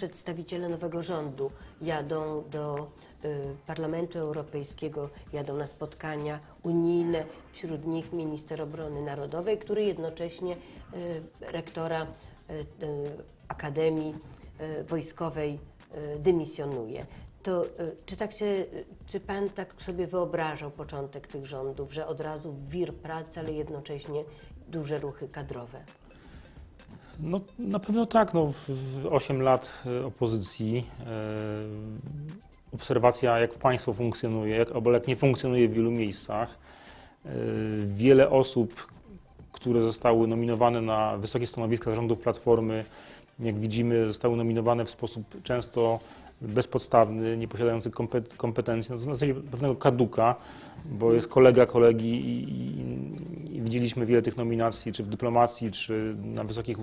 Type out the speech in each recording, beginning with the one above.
przedstawiciele nowego rządu jadą do y, Parlamentu Europejskiego, jadą na spotkania unijne, wśród nich minister obrony narodowej, który jednocześnie y, rektora y, Akademii Wojskowej dymisjonuje. To czy tak się, czy pan tak sobie wyobrażał początek tych rządów, że od razu wir pracy, ale jednocześnie duże ruchy kadrowe? No, na pewno tak. No, w, w 8 lat e, opozycji e, obserwacja, jak państwo funkcjonuje, jak, albo jak nie funkcjonuje w wielu miejscach. E, wiele osób, które zostały nominowane na wysokie stanowiska rządów Platformy, jak widzimy, zostały nominowane w sposób często bezpodstawny, nie posiadający kompet- kompetencji, na zasadzie pewnego kaduka, bo jest kolega kolegi i, i, i widzieliśmy wiele tych nominacji, czy w dyplomacji, czy na wysokich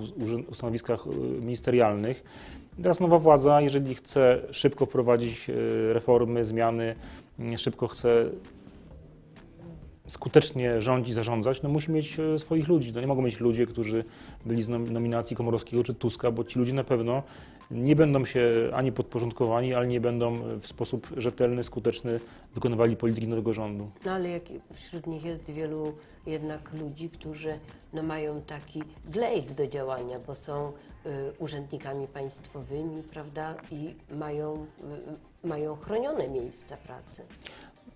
stanowiskach y, ministerialnych. Teraz nowa władza, jeżeli chce szybko wprowadzić y, reformy, zmiany, y, szybko chce skutecznie rządzić, zarządzać, no musi mieć e, swoich ludzi. To nie mogą być ludzie, którzy byli z nom- nominacji Komorowskiego czy Tuska, bo ci ludzie na pewno nie będą się ani podporządkowani, ale nie będą w sposób rzetelny, skuteczny wykonywali polityki nowego rządu. No ale jak wśród nich jest wielu jednak ludzi, którzy no, mają taki glejt do działania, bo są y, urzędnikami państwowymi, prawda, i mają, y, mają chronione miejsca pracy.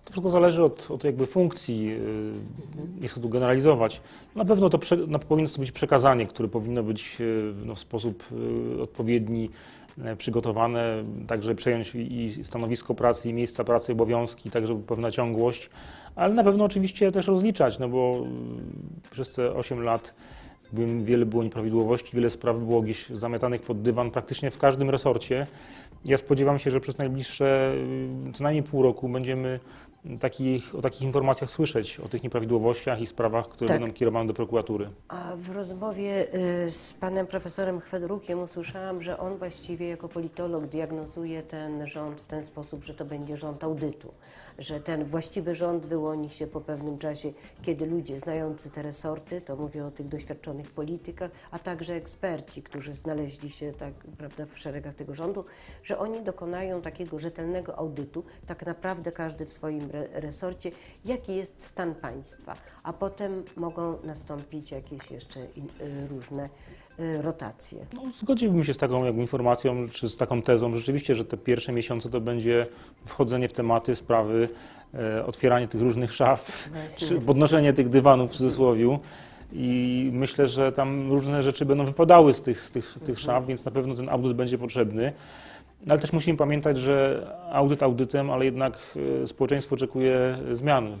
To wszystko zależy od, od jakby funkcji, nie chcę tu generalizować. Na pewno to prze, no, powinno to być przekazanie, które powinno być yy, no, w sposób yy, odpowiedni yy, przygotowane, tak żeby przejąć i stanowisko pracy, i miejsca pracy, obowiązki, tak żeby pewna ciągłość, ale na pewno oczywiście też rozliczać, no bo przez te 8 lat jakby wiele było nieprawidłowości, wiele spraw było gdzieś zamiatanych pod dywan praktycznie w każdym resorcie. Ja spodziewam się, że przez najbliższe y, co najmniej pół roku będziemy takich, o takich informacjach słyszeć, o tych nieprawidłowościach i sprawach, które Tak. będą kierowane do prokuratury. A w rozmowie y, z panem profesorem Chwedrukiem usłyszałam, że on właściwie jako politolog diagnozuje ten rząd w ten sposób, że to będzie rząd audytu, że ten właściwy rząd wyłoni się po pewnym czasie, kiedy ludzie znający te resorty, to mówię o tych doświadczonych politykach, a także eksperci, którzy znaleźli się tak, prawda, w szeregach tego rządu, że oni dokonają takiego rzetelnego audytu, tak naprawdę każdy w swoim resorcie, jaki jest stan państwa, a potem mogą nastąpić jakieś jeszcze y, różne y, rotacje. No, zgodziłbym się z taką jakby informacją, czy z taką tezą, rzeczywiście, że te pierwsze miesiące to będzie wchodzenie w tematy, sprawy, e, otwieranie tych różnych szaf, Właśnie. czy podnoszenie tych dywanów w cudzysłowie. I myślę, że tam różne rzeczy będą wypadały z tych, z tych, tych szaf, więc na pewno ten audyt będzie potrzebny. Ale też musimy pamiętać, że audyt audytem, ale jednak e, społeczeństwo oczekuje zmian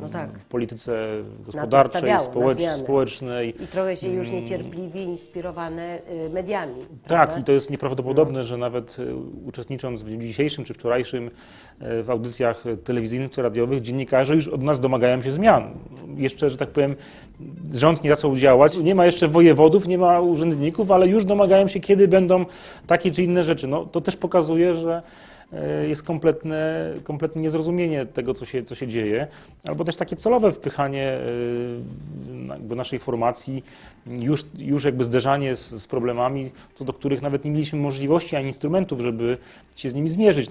No tak. w polityce gospodarczej, stawiało, społecz, społecznej. I trochę się już Mm. niecierpliwie inspirowane y, mediami. Tak, prawda? i to jest nieprawdopodobne, że nawet e, uczestnicząc w dniu dzisiejszym czy wczorajszym e, w audycjach telewizyjnych czy radiowych, dziennikarze już od nas domagają się zmian. Jeszcze, że tak powiem, rząd nie zaczął działać, nie ma jeszcze wojewodów, nie ma urzędników, ale już domagają się, kiedy będą takie czy inne rzeczy. No, to też pokazuje, że jest kompletne, kompletne niezrozumienie tego, co się, co się dzieje, albo też takie celowe wpychanie e, jakby naszej formacji, już, już jakby zderzanie z, z problemami, co do których nawet nie mieliśmy możliwości ani instrumentów, żeby się z nimi zmierzyć.